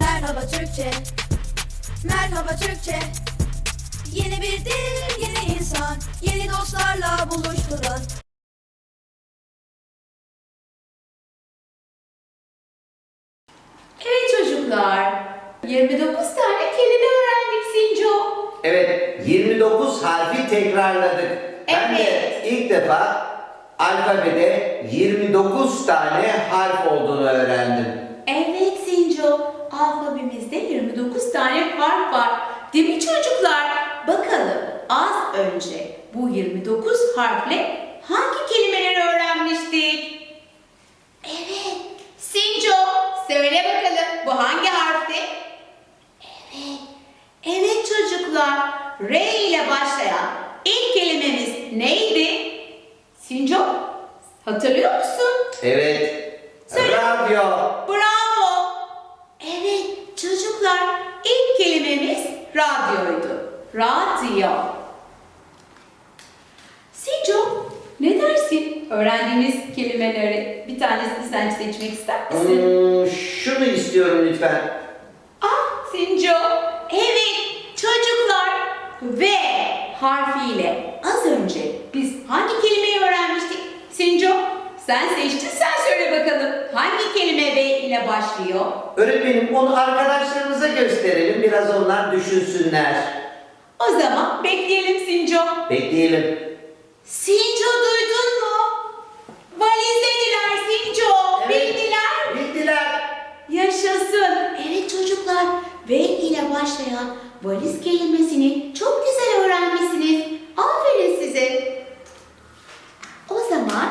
Merhaba Türkçe Merhaba Türkçe Yeni bir dil, yeni insan Yeni dostlarla buluşturun Evet çocuklar, 29 tane kelime öğrendik Sinco. Evet, 29 harfi tekrarladık. Ben de Evet. ilk defa alfabede 29 tane harf olduğunu öğrendim. Evet Sinco, alfabemizde 29 tane harf var. Değil mi çocuklar? Bakalım az önce bu 29 harfle hangi kelimeleri öğrenmiştik? Evet, Sinco söyle bakalım bu hangi harfti? Evet, evet çocuklar R ile başlayan ilk kelimemiz neydi? Sinco hatırlıyor musun? Evet, Söyle. radyo. Bravo. Evet çocuklar ilk kelimemiz radyoydu. Radyo. Sinco ne dersin? Öğrendiğimiz kelimeleri bir tanesini sen seçmek ister misin? Hmm, şunu istiyorum lütfen. Ah Sinco. Evet çocuklar V harfiyle az önce biz hangi kelimeyi öğrenmiştik? Sinco sen seçtin sen söyle bakalım. Hangi kelime V ile başlıyor? Öğretmenim onu arkadaşlarımıza gösterelim. Biraz onlar düşünsünler. O zaman bekleyelim Sinco. Bekleyelim. Sinco duydun mu? Valiz dediler Sinco. Bildiler. Bildiler. Yaşasın. Evet çocuklar. V ile başlayan valiz kelimesini çok güzel öğrenmişsiniz. Aferin size. O zaman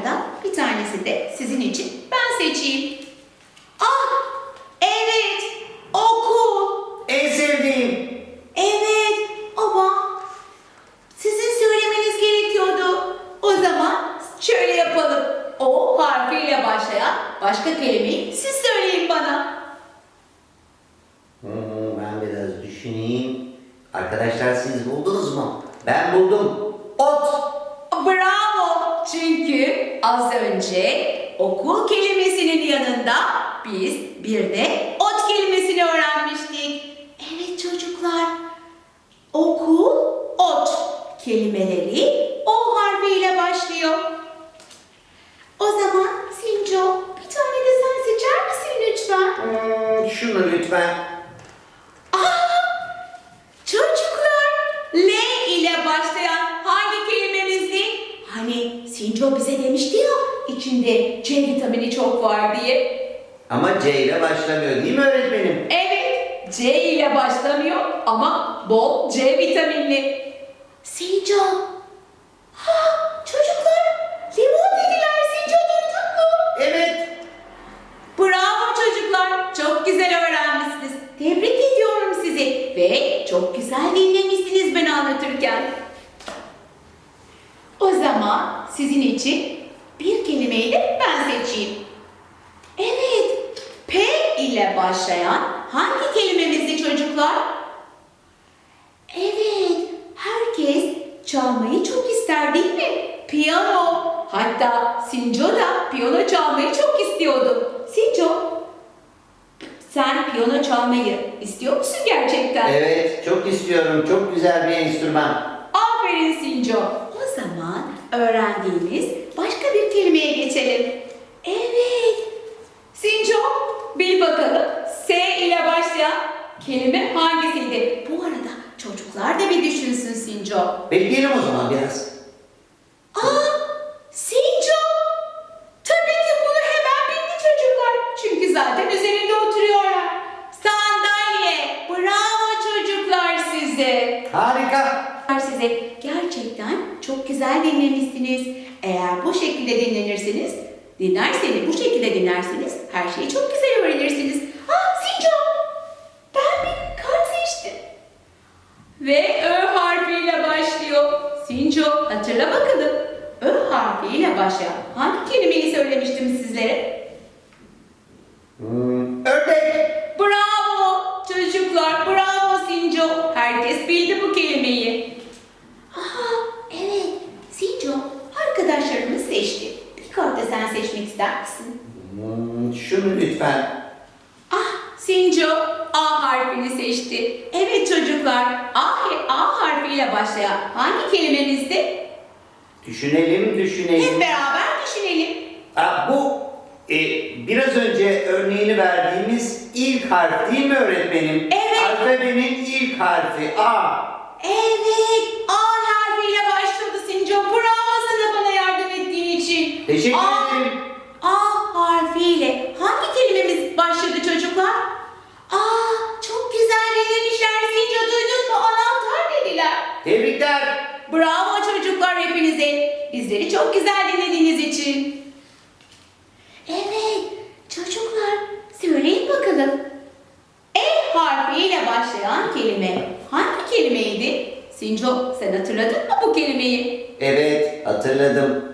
kartlardan bir tanesi de sizin için ben seçeyim. Ah! Evet! Okul! En sevdiğim. Evet ama sizin söylemeniz gerekiyordu. O zaman şöyle yapalım. O harfiyle başlayan başka kelimeyi siz söyleyin bana. Hmm, ben biraz düşüneyim. Arkadaşlar siz buldunuz mu? Ben buldum. Ot. Bravo! Çünkü az önce okul kelimesinin yanında biz bir de ot kelimesini öğrenmiştik. Evet çocuklar. Okul, ot kelimeleri o harfiyle başlıyor. O zaman Sinco bir tane de sen seçer misin lütfen? Hmm, şunu lütfen. Aa, çocuklar L ile başlayan hangi kelimemizdi? Sinco bize demişti ya içinde C vitamini çok var diye. Ama C ile başlamıyor değil mi öğretmenim? Evet C ile başlamıyor ama bol C vitaminli. Sinco. Ha çocuklar limon dediler Sinco duydun mu? Evet. Bravo çocuklar. Çok güzel öğrenmişsiniz. Tebrik ediyorum sizi. Ve çok güzel dinlemişsiniz ben anlatırken. O zaman sizin için bir kelimeyi de ben seçeyim. Evet. P ile başlayan hangi kelimemizdi çocuklar? Evet. Herkes çalmayı çok ister değil mi? Piyano. Hatta Sinco da piyano çalmayı çok istiyordu. Sinco, sen piyano çalmayı istiyor musun gerçekten? Evet, çok istiyorum. Çok güzel bir enstrüman. Aferin Sinco. Öğrendiğimiz başka bir kelimeye geçelim. Evet. Sinco, bil bakalım S ile başlayan kelime hangisiydi? Bu arada çocuklar da bir düşünsün Sinco. Bekleyelim o zaman biraz. Aa, Sinco! Tabii ki bunu hemen bildi çocuklar. Çünkü zaten üzerinde oturuyorlar. Sandalye. Bravo çocuklar size. Harika. Size gerçekten çok güzel dinlemişsiniz. Eğer bu şekilde dinlenirseniz, dinlerseniz, bu şekilde dinlerseniz her şeyi çok güzel öğrenirsiniz. Aa Sinco! Ben bir kart seçtim. Ve Ö harfiyle başlıyor. Sinco hatırla bakalım. Ö harfiyle başlayan hangi kelimeyi söylemiştim sizlere? Hmm, ördek. Bravo çocuklar, bravo Sinco. Herkes bildi bu kelimeyi. Aha, evet ister misin? Hmm, şunu lütfen. Ah, Sinco A harfini seçti. Evet çocuklar, A, A harfiyle başlayan hangi kelimemizdi? Düşünelim, düşünelim. Hep beraber düşünelim. Aa, bu e, biraz önce örneğini verdiğimiz ilk harf değil mi öğretmenim? Evet. Alfabenin ilk harfi A. Evet, A harfiyle başladı Sinco. Bravo sana bana yardım ettiğin için. Teşekkür A, ederim. A harfiyle hangi kelimemiz başladı çocuklar? Aa, çok güzel dinlemişler Sinco. Duydun mu? Anahtar dediler. Tebrikler. Bravo çocuklar hepinize. Bizleri çok güzel dinlediğiniz için. Evet çocuklar söyleyin bakalım. E harfiyle başlayan kelime hangi kelimeydi? Sinco sen hatırladın mı bu kelimeyi? Evet, hatırladım.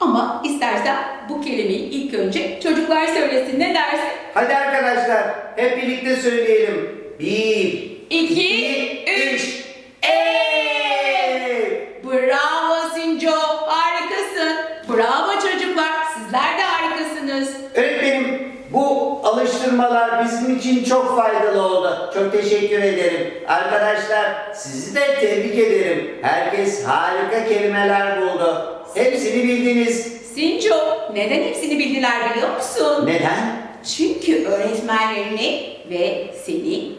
Ama istersen bu kelimeyi ilk önce çocuklar söylesin ne dersin? Hadi arkadaşlar, hep birlikte söyleyelim. Bir, İki, üç. Evet. Bravo Sinco harikasın. Bravo çocuklar sizler de harikasınız. Öğretmenim, bu alıştırmalar bizim için çok faydalı oldu. Çok teşekkür ederim. Arkadaşlar, sizi de tebrik ederim. Herkes harika kelimeler buldu. Hepsini bildiniz. Sinco neden hepsini bildiler biliyor musun? Neden? Çünkü öğretmenlerini ve seni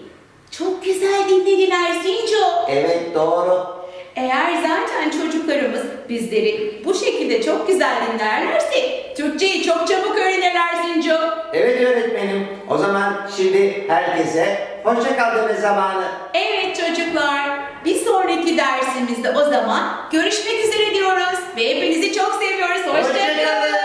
çok güzel dinlediler Sinco. Evet, doğru. Eğer zaten çocuklarımız bizleri bu şekilde çok güzel dinlerlerse Türkçeyi çok çabuk öğrenirler Sinco. Şimdi herkese hoşça kal deme zamanı. Evet çocuklar bir sonraki dersimizde o zaman görüşmek üzere diyoruz ve hepinizi çok seviyoruz. Hoşça Hoşçakalın. kalın.